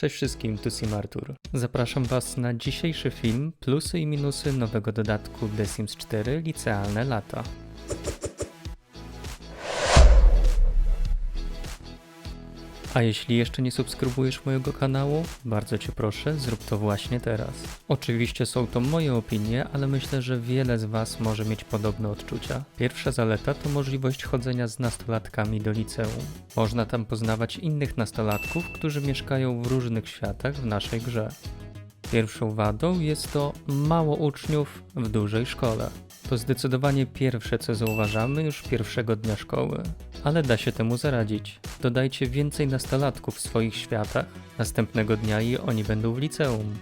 Cześć wszystkim, tu Sim Artur. Zapraszam Was na dzisiejszy film Plusy i minusy nowego dodatku The Sims 4 Licealne Lata. A jeśli jeszcze nie subskrybujesz mojego kanału, bardzo Cię proszę, zrób to właśnie teraz. Oczywiście są to moje opinie, ale myślę, że wiele z Was może mieć podobne odczucia. Pierwsza zaleta to możliwość chodzenia z nastolatkami do liceum. Można tam poznawać innych nastolatków, którzy mieszkają w różnych światach w naszej grze. Pierwszą wadą jest to mało uczniów w dużej szkole. To zdecydowanie pierwsze, co zauważamy już pierwszego dnia szkoły. Ale da się temu zaradzić. Dodajcie więcej nastolatków w swoich światach. Następnego dnia i oni będą w liceum.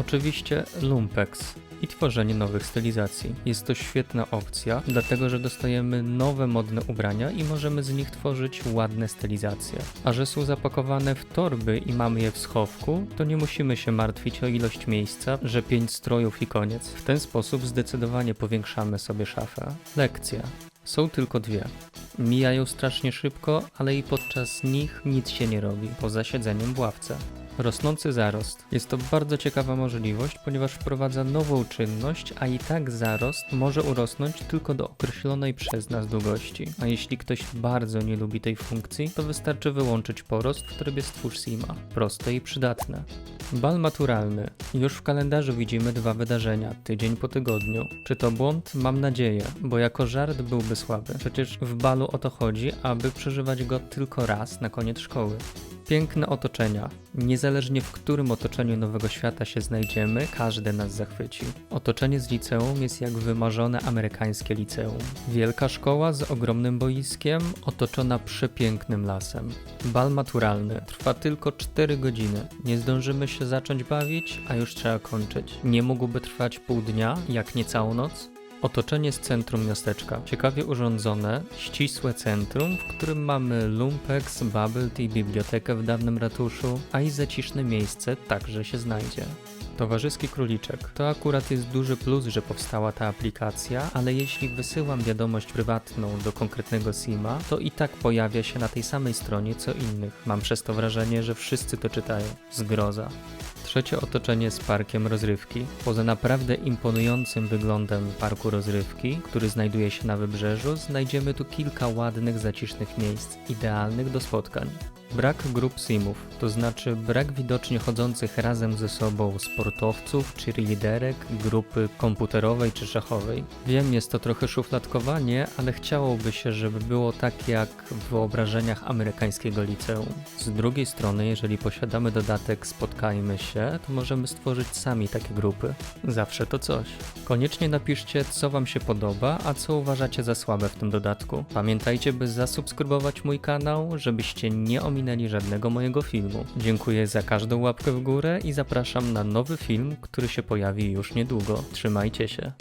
Oczywiście Lumpex i tworzenie nowych stylizacji. Jest to świetna opcja, dlatego że dostajemy nowe modne ubrania i możemy z nich tworzyć ładne stylizacje. A że są zapakowane w torby i mamy je w schowku, to nie musimy się martwić o ilość miejsca, że pięć strojów i koniec. W ten sposób zdecydowanie powiększamy sobie szafę. Lekcja. Są tylko dwie. Mijają strasznie szybko, ale i podczas nich nic się nie robi, poza siedzeniem w ławce. Rosnący zarost. Jest to bardzo ciekawa możliwość, ponieważ wprowadza nową czynność, a i tak zarost może urosnąć tylko do określonej przez nas długości. A jeśli ktoś bardzo nie lubi tej funkcji, to wystarczy wyłączyć porost w trybie Stwórz Sima. Proste i przydatne. Bal maturalny. Już w kalendarzu widzimy dwa wydarzenia, tydzień po tygodniu. Czy to błąd? Mam nadzieję, bo jako żart byłby słaby. Przecież w balu o to chodzi, aby przeżywać go tylko raz na koniec szkoły. Piękne otoczenia. Niezależnie w którym otoczeniu nowego świata się znajdziemy, każde nas zachwyci. Otoczenie z liceum jest jak wymarzone amerykańskie liceum. Wielka szkoła z ogromnym boiskiem, otoczona przepięknym lasem. Bal maturalny trwa tylko 4 godziny. Nie zdążymy się zacząć bawić, a już trzeba kończyć. Nie mógłby trwać pół dnia, jak nie całą noc? Otoczenie z centrum miasteczka. Ciekawie urządzone, ścisłe centrum, w którym mamy lumpex, bubble tea, bibliotekę w dawnym ratuszu, a i zaciszne miejsce także się znajdzie. Towarzyski króliczek. To akurat jest duży plus, że powstała ta aplikacja, ale jeśli wysyłam wiadomość prywatną do konkretnego Sima, to i tak pojawia się na tej samej stronie co innych. Mam przez to wrażenie, że wszyscy to czytają. Zgroza. Trzecie otoczenie z parkiem rozrywki. Poza naprawdę imponującym wyglądem parku rozrywki, który znajduje się na wybrzeżu, znajdziemy tu kilka ładnych, zacisznych miejsc, idealnych do spotkań. Brak grup simów, to znaczy brak widocznie chodzących razem ze sobą sportowców czy liderek, grupy komputerowej czy szachowej. Wiem, jest to trochę szufladkowanie, ale chciałoby się, żeby było tak jak w wyobrażeniach amerykańskiego liceum. Z drugiej strony, jeżeli posiadamy dodatek Spotkajmy się, to możemy stworzyć sami takie grupy. Zawsze to coś. Koniecznie napiszcie, co Wam się podoba, a co uważacie za słabe w tym dodatku. Pamiętajcie, by zasubskrybować mój kanał, żebyście nie ominęli żadnego mojego filmu. Dziękuję za każdą łapkę w górę i zapraszam na nowy film, który się pojawi już niedługo. Trzymajcie się.